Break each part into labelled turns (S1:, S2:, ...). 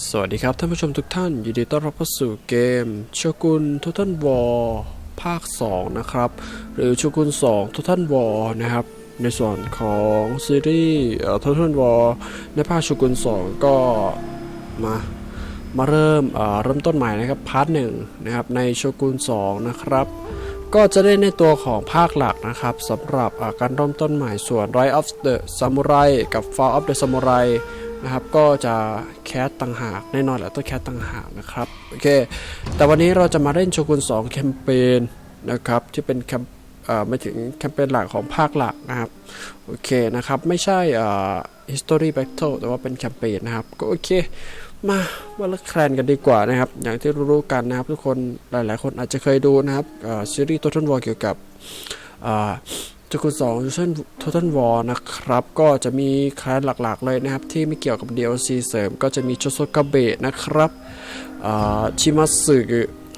S1: สวัสดีครับท่านผู้ชมทุกท่าน ยินดีต้อนรับเข้าสู่เกมโชกุนท o ทันวอลภาค 2 นะครับ หรือโชกุน2ท o ทันวอลนะครับ ในส่วนของซีรีส์ท o ทันวอลในภาคโชกุน2 ก็มามาเริ่มเริ่มต้นใหม่นะครับพาร์ทหนึ่งนะครับในโชกุน2 นะครับ ก็จะได้ในตัวของภาคหลักนะครับสำหรับการเริ่มต้นใหม่ส่วน Rise of the Samurai กับ Fall of the Samurai นะครับ ก็จะแคสต่างหากแน่นอนแหละต้องแคสต่างหากนะครับโอเคแต่วันนี้เราจะมาเล่นโชกุน2แคมเปญนะครับที่เป็นแคมเอ่อไม่ถึงแคมเปญหลักของภาคหลักนะครับโอเคนะครับ ไม่ใช่เอ่อ history battle แต่ว่าเป็นแคมเปญนะครับ ก็โอเค มาว่าละแคลนกันดีกว่านะครับ อย่างที่รู้ๆกันนะครับ ทุกคนหลายๆ คนอาจจะเคยดูนะครับซีรีส์ Total War เกี่ยวกับ อ่าจุกุสองยูเซน Total War นะครับ ก็จะมีแคลนหลักๆเลยนะครับ ที่ไม่เกี่ยวกับ DLC เสริม ก็จะมีโชโซกาเบะนะครับชิมัสึ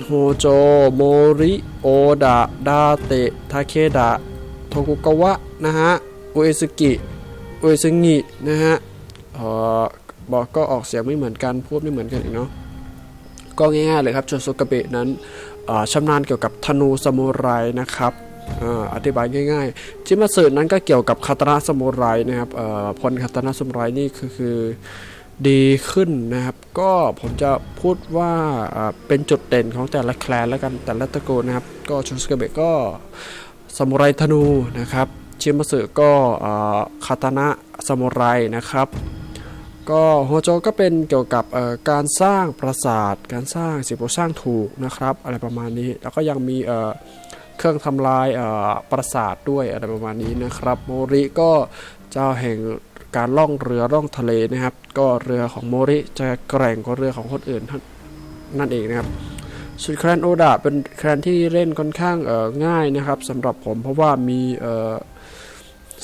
S1: โฮโจโมริโอดะดาเตะทาเคดะโทกุกาวะนะฮะอุเอซึกิอุเอซึงินะฮะเอ่อบอกก็ออกเสียงไม่เหมือนกันพูดไม่เหมือนกันอีกเนาะก็ง่ายๆเลยครับโชโซกาเบะนั้นชำนาญเกี่ยวกับธนูซามูไรนะครับ อธิบายง่ายๆ จิมาสึนั้นก็เกี่ยวกับคาตานะซามูไรนะครับพลคาตานะซามูไรนี่คือคือดีขึ้นนะครับ ก็ผมจะพูดว่าเป็นจุดเด่นของแต่ละแคลนแล้วกันแต่ละตระกูลนะครับ ก็โชโซกเบะก็ซามูไรธนูนะครับ ชิมาสึก็คาตานะซามูไรนะครับก็โฮโจก็เป็นเกี่ยวกับการสร้างปราสาท การสร้างสิ่งปลูกสร้างถูกนะครับ อะไรประมาณนี้ แล้วก็ยังมี เครื่องทำลายปราสาทด้วยอะไรประมาณนี้นะครับ โมริก็เจ้าแห่งการล่องเรือล่องทะเลนะครับ ก็เรือของโมริจะแกร่งกว่าเรือของคนอื่นนั่นเองนะครับส่วนแคลนโอดะเป็นแคลนที่เล่นค่อนข้างง่ายนะครับสำหรับผมเพราะว่ามี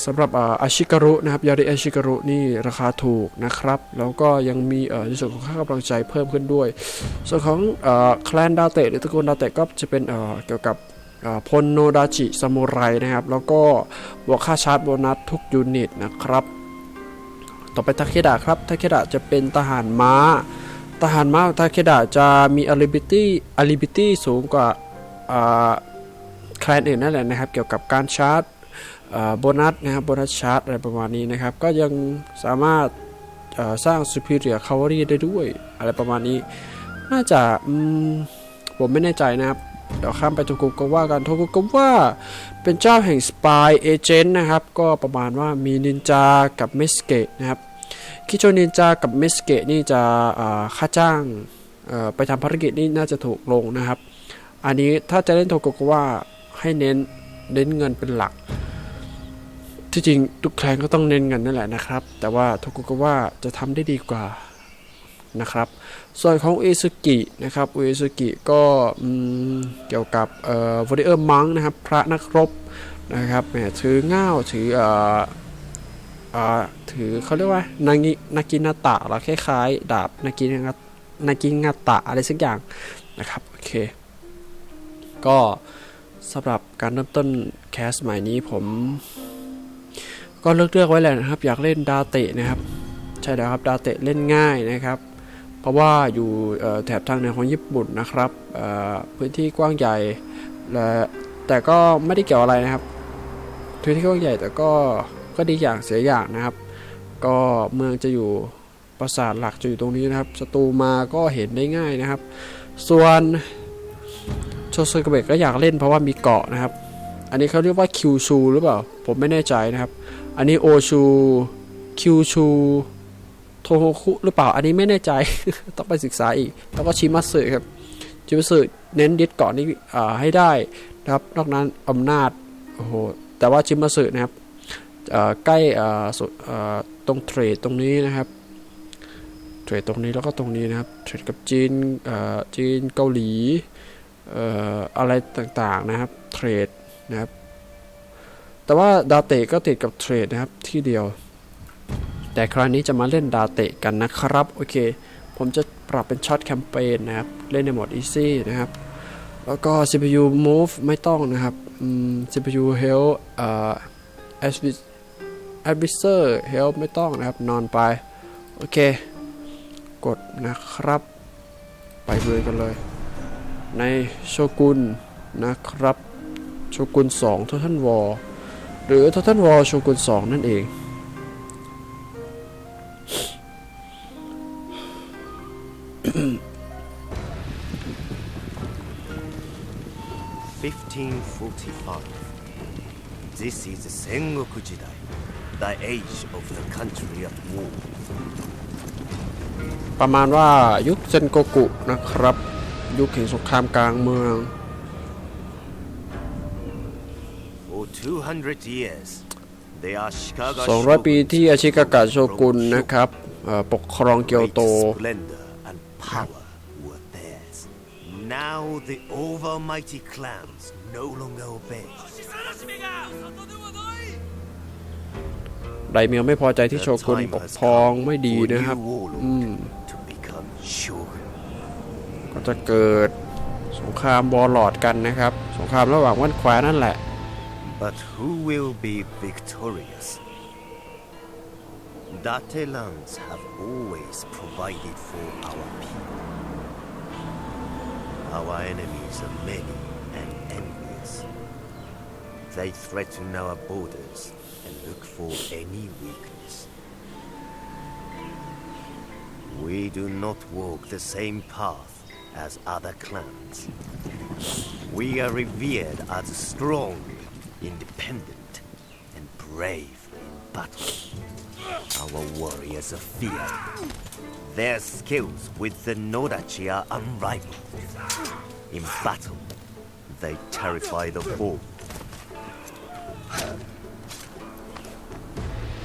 S1: สำหรับอาชิการุนะครับยาริอาชิการุนี่ราคาถูกนะครับ แล้วก็ยังมีในส่วนของค่ากำลังใจเพิ่มขึ้นด้วย ส่วนของแคลนดาเตะหรือตระกูลดาเตะก็จะเป็นเกี่ยวกับ พลโนดาจิซามูไรนะครับ แล้วก็บวกค่าชาร์จโบนัสทุกยูนิตนะครับ ต่อไปทาเคดะครับทาเคดะจะเป็นทหารม้า ทหารม้าทาเคดะจะมีอลิบิตี้อลิบิตี้สูงกว่าอ่าแคลนอื่นนั่นแหละนะครับ เกี่ยวกับการชาร์จโบนัสนะครับโบนัสชาร์ตอะไรประมาณนี้นะครับ ก็ยังสามารถสร้าง superior cavalry ได้ด้วย อะไรประมาณนี้ น่าจะมผมไม่แน่ใจนะครับ เดี๋ยวข้ามไปโทกุกว่ากันโทกุกว่าเป็นเจ้าแห่ง spy agent นนะครับ ก็ประมาณว่ามีนินจากับเมสเกะนะครับคิโชนินจากับเมสเกะนี่จะค่าจ้างไปทำภารกิจนี่น่าจะถูกลงนะครับ อันนี้ถ้าจะเล่นโทกุกว่าให้เน้นเน้นเงินเป็นหลัก ที่จริงทุกแคลนก็ต้องเน้นกันนั่นแหละนะครับ แต่ว่าโทกุกว่าจะทำได้ดีกว่านะครับ ส่วนของเอซุกินะครับเอซุกิก็เกี่ยวกับเอ่อวอริเออร์มังนะครับพระนักรบนะครับแหมถือง่าวถือเอ่อเอ่อถือเขาเรียกว่านางินากินาตะหรอคล้ายๆ ดาบนากินานากิงาตะอะไรสักอย่างนะครับโอเคก็สำหรับการเริ่มต้นแคสใหม่นี้ผม ก็เลือกเลือกไว้แหละนะครับ อยากเล่นดาเตะนะครับ ใช่แล้วครับดาเตะเล่นง่ายนะครับ เพราะว่าอยู่แถบทางเหนือของญี่ปุ่นนะครับพื้นที่กว้างใหญ่และแต่ก็ไม่ได้เกี่ยวอะไรนะครับพื้นที่กว้างใหญ่แต่ก็ก็ดีอย่างเสียอย่างนะครับ ก็เมืองจะอยู่ปราสาทหลักจะอยู่ตรงนี้นะครับศัตรูมาก็เห็นได้ง่ายนะครับ ส่วนโชโซกเบะก็อยากเล่นเพราะว่ามีเกาะนะครับ อันนี้เขาเรียกว่าคิวชูหรือเปล่า ผมไม่แน่ใจนะครับ อันนี้โอชูคิวชู โทโฮคุหรือเปล่า อันนี้ไม่แน่ใจ ต้องไปศึกษาอีก แล้วก็ชิมัสึครับ ชิมัสึเน้นดิสก่อนนี้ให้ได้นะครับ นอกนั้นอำนาจ โอ้โห แต่ว่าชิมัสึนะครับใกล้ตรงเทรดตรงนี้นะครับ เทรดตรงนี้แล้วก็ตรงนี้นะครับ เทรดกับจีนจีนเกาหลีอะไรต่างๆนะครับ เทรดนะครับ แต่ว่าดาเตก็ติดกับเทรดนะครับที่เดียว แต่คราวนี้จะมาเล่นดาเตะกันนะครับ โอเค ผมจะปรับเป็นช็อตแคมเปญนะครับ เล่นในโหมด easy นะครับ แล้วก็ CPU move ไม่ต้องนะครับ CPU health เอ่อ advisor health ไม่ต้องนะครับ นอนไป โอเค กดนะครับ ไปเลยกันเลย ในโชกุนนะครับโชกุน2 Total War หรือ Total War โชกุน2นั่นเอง
S2: 1545. This is Sengoku Jidai, the age of the country of war.
S1: ประมาณว่ายุคเซนโกกุนะครับ ยุคแห่งสงครามกลางเมือง
S2: For 200 years, the Ashikaga
S1: 200 ปีที่อาชิกากะโชกุนนะครับเอ่อปกครองเกียวโต
S2: Great splendor Now the overmighty clans no longer obey.
S1: ไดเมียวไม่พอใจที่โช
S2: The
S1: กุน
S2: time
S1: ปก
S2: has
S1: ครอง
S2: come
S1: ไม่ดี
S2: for
S1: นะครับ
S2: new warlord
S1: อืม
S2: to become shogun.
S1: ก็จะเกิดสงครามบอลลอดกันนะครับ สงครามระหว่างว่านแคว้นนั่นแหละ
S2: But who will be victorious? Date lands have always provided for our people. Our enemies are many and envious. They threaten our borders and look for any weakness. We do not walk the same path as other clans. We are revered as strong, independent, and brave in battle. Our warriors of fear. Their skills with the Nodachi are unrivaled. In battle, they terrify the foe.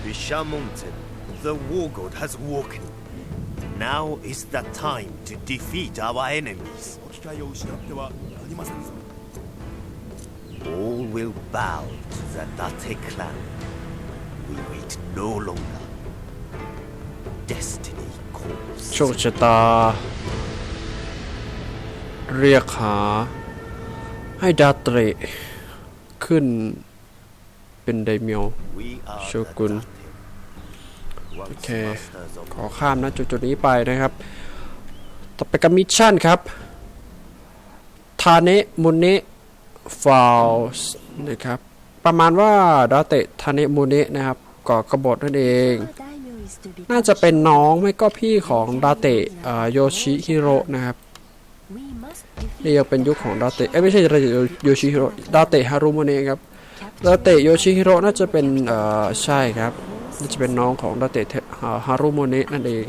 S2: Bisha Mountain, the war god has woken. Now is the time to defeat our enemies. All will bow to the Date clan. We wait no longer. Destiny
S1: โช
S2: calls.
S1: คชะตา เรียกหา ให้ดาเตรขึ้น เป็นไดเมียว
S2: We are the
S1: Shogun.
S2: Date. Once
S1: Okay.
S2: masters of
S1: ขอข้ามนะจุดจุดๆนี้ไปนะครับ ต่อไปกับมิชชั่นครับ ทาเนะมุเนะฟาวส์นะครับ ประมาณว่าดาเตะทาเนะมุเนะนะครับก่อกบฏนั่นเอง น่าจะเป็นน้องไม่ก็พี่ของดาเตะโยชิฮิโร่นะครับนี่ยังเป็นยุคของดาเตะเอ้ไม่ใช่ดาเตะโยชิฮิโร่ดาเตะฮารุโมเนะครับดาเตะโยชิฮิโร่น่าจะเป็นใช่ครับน่าจะเป็นน้องของดาเตะฮารุโมเนะนั่นเอง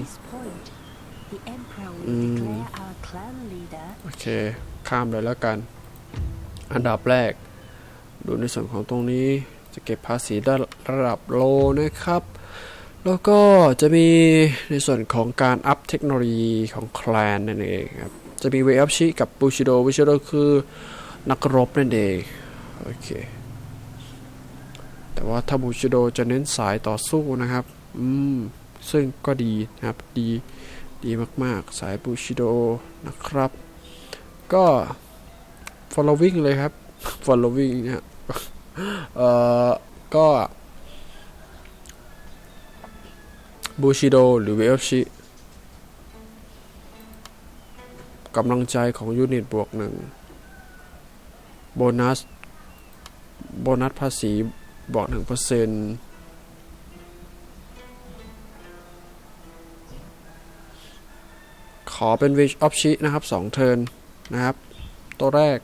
S1: โอเค ข้ามเลยแล้วกัน อันดับแรก ดูในส่วนของตรงนี้จะเก็บภาษีได้ระดับโลนะครับ แล้วก็จะมีในส่วนของการอัพเทคโนโลยีของแคลนนั่นเองครับ จะมีเวอัพชิกับบูชิโดบูชิโดคือนักรบนั่นเอง โอเค แต่ว่าถ้าบูชิโดจะเน้นสายต่อสู้นะครับ อืม ซึ่งก็ดีนะครับ ดี ดีมากๆ สายบูชิโดนะครับ ก็ following เลยครับ following เนี่ย เอ่อ ก็บูชิโดหรือเวฟชิกำลังใจของยูนิตบวกหนึ่งโบนัส โบนัสภาษีบวกหนึ่งเปอร์เซ็นต์ขอเป็นวิชออฟชินะครับ2เทิร์นนะครับ ตัวแรก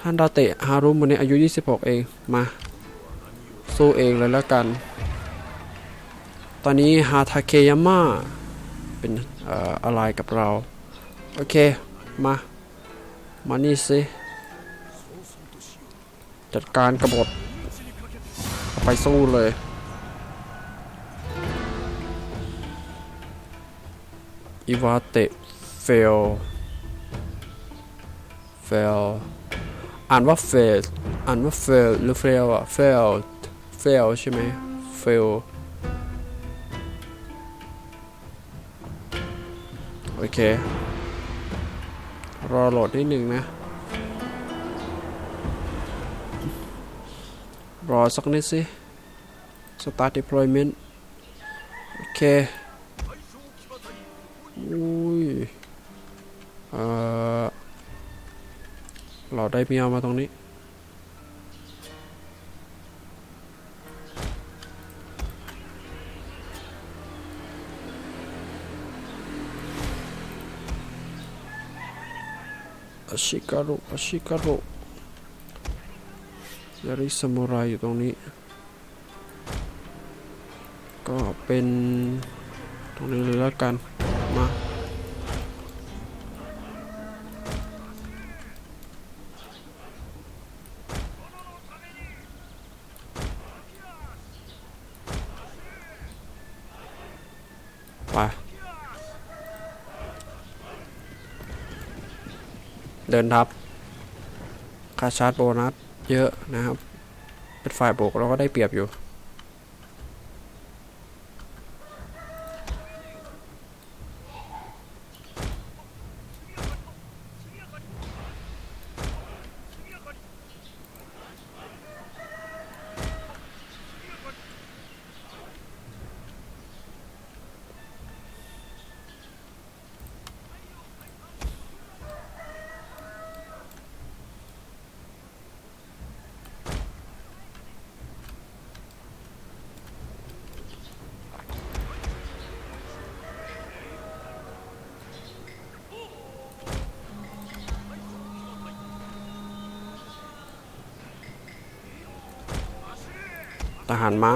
S1: ท่านดาเตะฮารุมันนี้อายุ 26 เอง มา สู้เองเลยแล้วกัน ตอนนี้ฮาทาเคยาม่าเป็นออะไรกับเรา โอเค มา มานี่สิจัดการกระบฏไปสู้เลย อิวาเตะเฟล เฟล อ่านว่าเฟลอ่านว่าเฟลหรือเฟลอะเฟลเฟลใช่ไหมเฟลโอเค รอโหลดนิดหนึ่งนะ รอสักนิดสิ start deployment โอเค ได้เมียมาตรงนี้อาชิการุอาชิการุยาริซามูไรอยู่ตรงนี้ ก็เป็นตรงนี้เลยแล้วกัน มา ดินทับค่าชาร์จโบนัสเยอะนะครับ เป็นฝ่ายบวกเราก็ได้เปรียบอยู่ ทหารม้า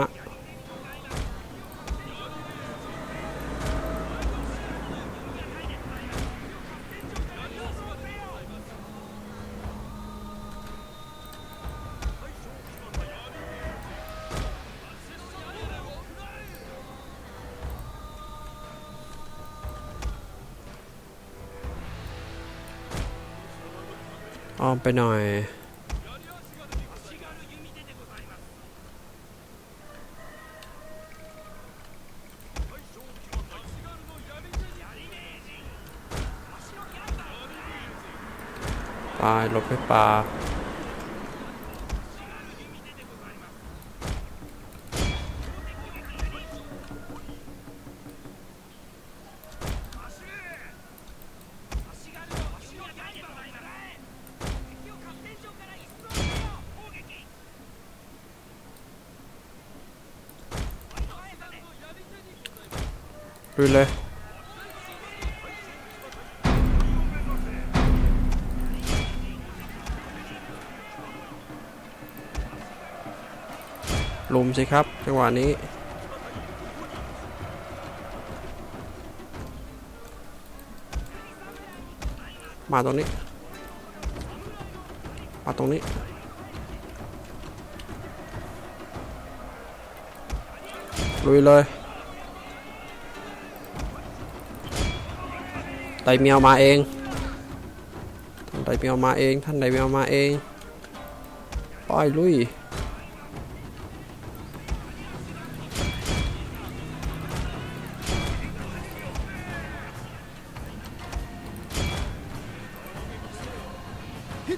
S1: อ้อมไปหน่อย หลบไปป่าดูเลย ลุมสิครับ จังหวะนี้ มาตรงนี้ มาตรงนี้ ลุยเลยไดเมียวมาเองท่านไดเมียวมาเอง ท่านไดเมียวมาเอง ไปลุย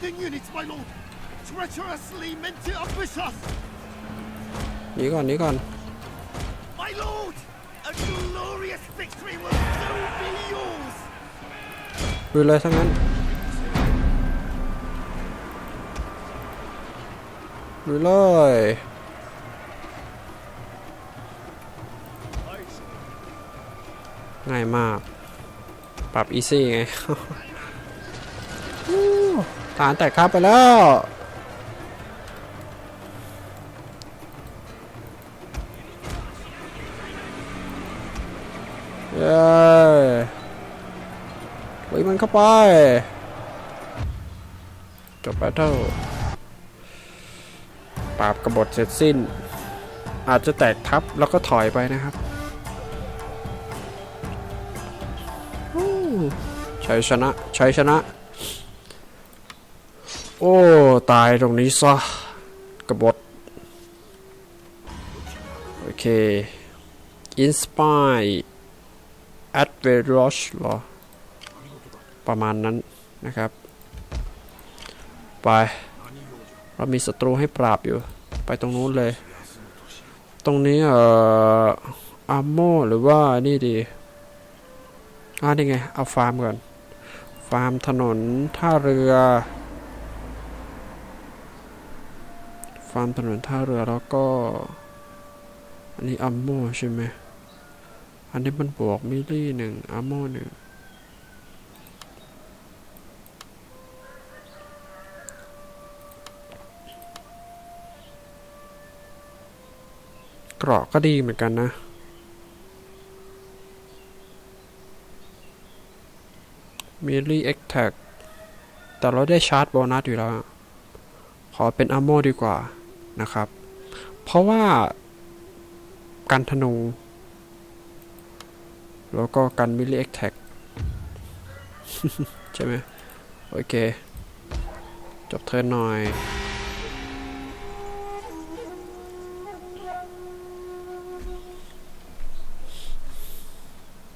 S3: Hidden units, my lord! Treacherously meant to ambush us!
S1: หนีก่อนหนีก่อน
S3: My lord! A glorious victory will soon be yours!
S1: ลุยเลยทั้งนั้นลุยเลย ง่ายมาก ปรับอีซี่ไงวู้ ฐานแตกครับไปแล้วเย้ลุยมันเข้าไป จบแบทเทิลปราบกบฏเสร็จสิ้น อาจจะแตกทับแล้วก็ถอยไปนะครับอู้ชัยชนะชัยชนะ โอ้ ตายตรงนี้ซะกบฏโอเค Inspire a d v e r o c h เหรอ ประมาณนั้นนะครับ ไป เรามีศัตรูให้ปราบอยู่ ไปตรงนู้นเลย ตรงนี้เอ่ออาร์โมหรือว่านี่ดีอ่านี่ไง เอาฟาร์มก่อน ฟาร์มถนนท่าเรือ ฟาร์มถนนท่าเรือแล้วก็ อันนี้อัมโมใช่ไหมอันนี้มันบวกมิลลี่หนึ่งอัมโมหนึ่งกราะก็ดีเหมือนกันนะมิลลี่เอ็กแท็กแต่เราได้ชาร์จโบนัสอยู่แล้ว ขอเป็นอัมโมดีกว่า นะครับ เพราะว่ากันธนู แล้วก็กันมิลลี่เอ็กแท็กใช่ไหมโอเค จบเทิร์นหน่อย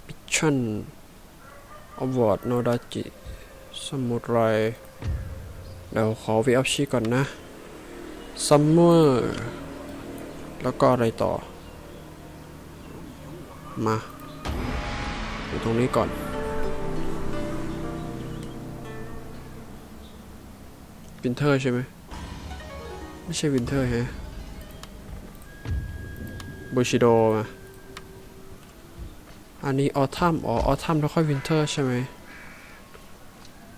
S1: มิชชั่นอวอร์ดโนดาจิ สมุไรเดี๋ยวขอวีอัพชีก่อนนะ ซัมเมอร์แล้วก็อะไรต่อ มาอยู่ตรงนี้ก่อน วินเทอร์ใช่ไหม ไม่ใช่วินเทอร์ฮะบูชิโดมาอันนี้ออทัมอ๋อออทัมแล้วค่อยวินเทอร์ใช่ไหม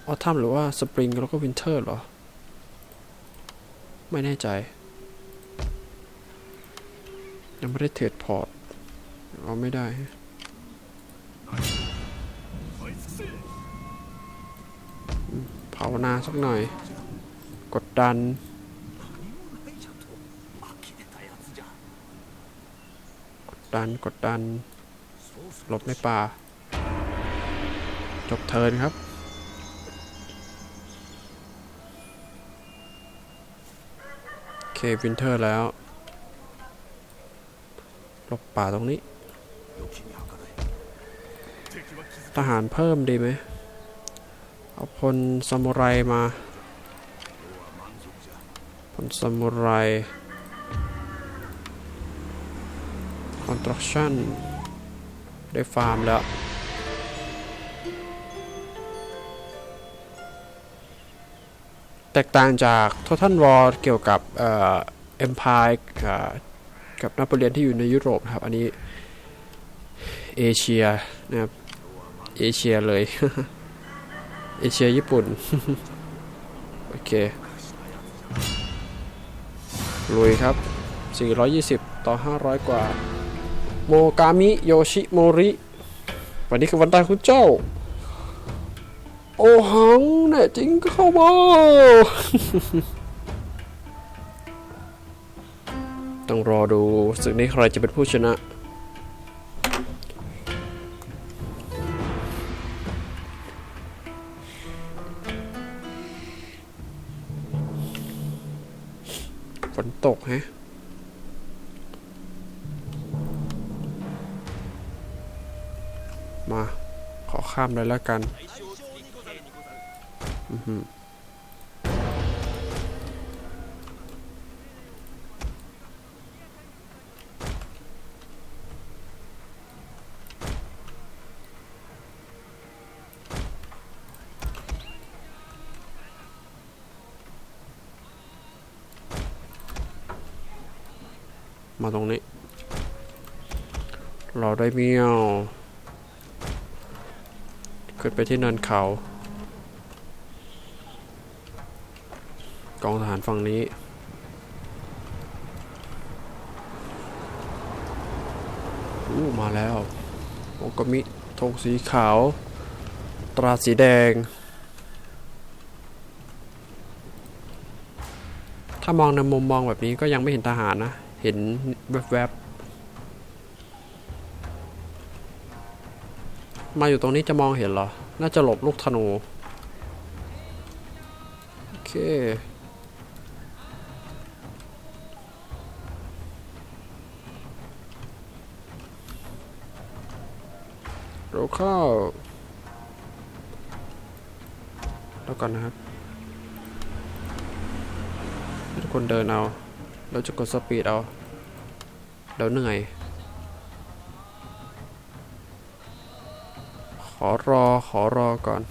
S1: ออทัมหรือว่าสปริงแล้วก็วินเทอร์เหรอ ไม่แน่ใจ ยังไม่ได้เทรดพอร์ต เอาไม่ได้ภานาสักหน่อย กดดันกดดันกดดันหลบในป่า จบเทินครับ เควินเทอร์แล้วหลบป่าตรงนี้ ทหารเพิ่มดีไหม เอาพลซามูไรมาพลซามูไร construction ได้ฟาร์มแล้ว แตกต่างจาก Total War เกี่ยวกับเอ่อ Empire อ่ากับนโปเลียนที่อยู่ในยุโรปนะครับ อันนี้เอเชียนะครับเอเชียเลย เอเชียญี่ปุ่น โอเค ลุยครับ 420 ต่อ 500 กว่า โมกามิ โยชิโมริ วันนี้คือวันตายของเจ้า โอหังแน่จริงเข้ามาต้องรอดูศึกนี้ใครจะเป็นผู้ชนะ ฝนตกฮะมา ขอข้ามเลยแล้วกัน มาตรงนี้ เราได้เมียวขึ้นไปที่เนินเขา กองทหารฝั่งนี้ อู้มาแล้วโอกมิธงสีขาว ตราสีแดง ถ้ามองในมุมมองแบบนี้ก็ยังไม่เห็นทหารนะ เห็นแวบๆ มาอยู่ตรงนี้จะมองเห็นเหรอ น่าจะหลบลูกธนู โอเค เราเข้าแล้วก่อนนะครับทุกคนเดินเอา เราจะกดสปีดเอาเดี๋ยวเหนื่อย ขอรอขอรอก่อน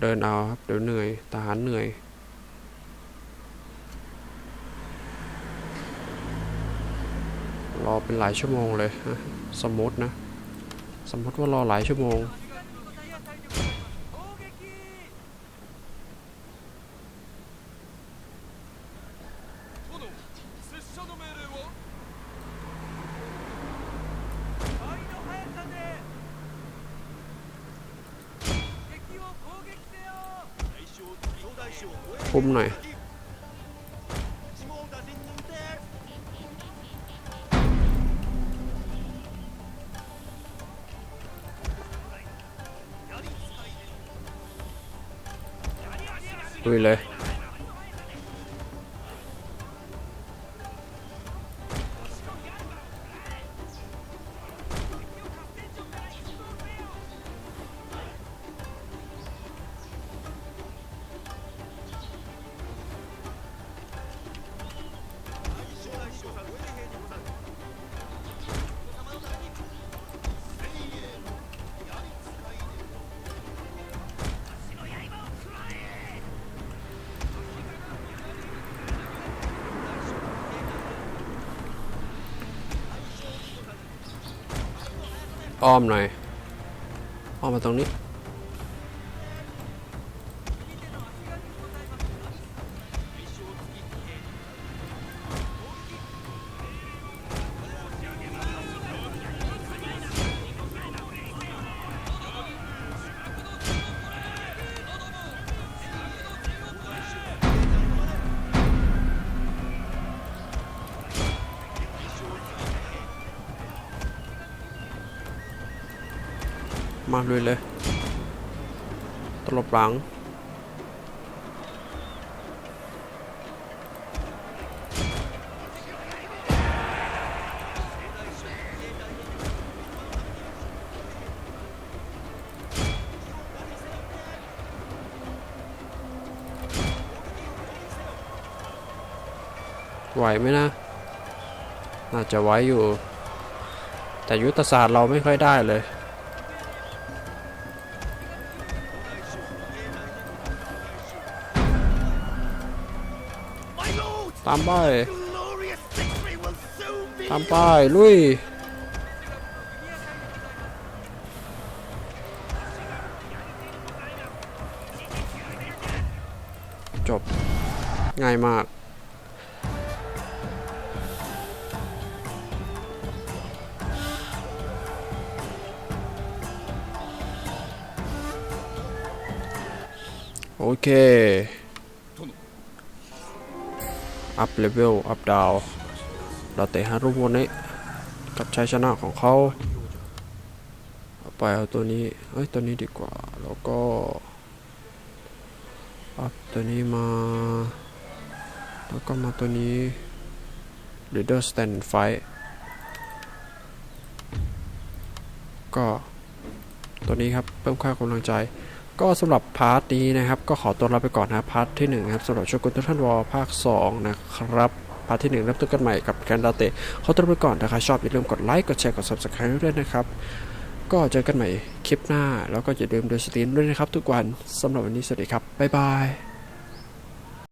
S1: เดินเอาครับเดี๋ยวเหนื่อยทหารเหนื่อย รอเป็นหลายชั่วโมงเลยสมมตินะ สมมติว่ารอหลายชั่วโมงคุมหน่อย ลุย อ้อมหน่อย อ้อมมาตรงนี้ มาลุยเลย ตลบหลัง ไหวไหมนะ น่าจะไหวอยู่ แต่ยุทธศาสตร์เราไม่ค่อยได้เลย ตามไปตามไปลุยจบ ง่ายมาก โอเค อัพเลเวลอัพดาวเราเตะฮารุโมเนะกับชัยชนะของเขาเอาไปเอาตัวนี้เอ้ยตัวนี้ดีกว่า แล้วก็อัพตัวนี้มา แล้วก็มาตัวนี้ Leader Stand Fight ก็ตัวนี้ครับ เพิ่มค่ากำลังใจ ก็สำหรับพาร์ทนี้นะครับ ก็ขอตัวลาไปก่อนนะพาร์ทที่1นะครับสำหรับโชกุนท่านวอลภาค 2 นะครับพาร์ทที่ 1 เริ่มต้นกันใหม่กับแคนดาเตะขอตัวลาไปก่อนนะครับชอบอย่าลืมกดไลค์กดแชร์กด subscribe ด้วยนะครับ ก็เจอกันใหม่คลิปหน้า แล้วก็อย่าลืมดูสตรีมด้วยนะครับ ทุกวันสำหรับวันนี้สวัสดีครับบ๊ายบาย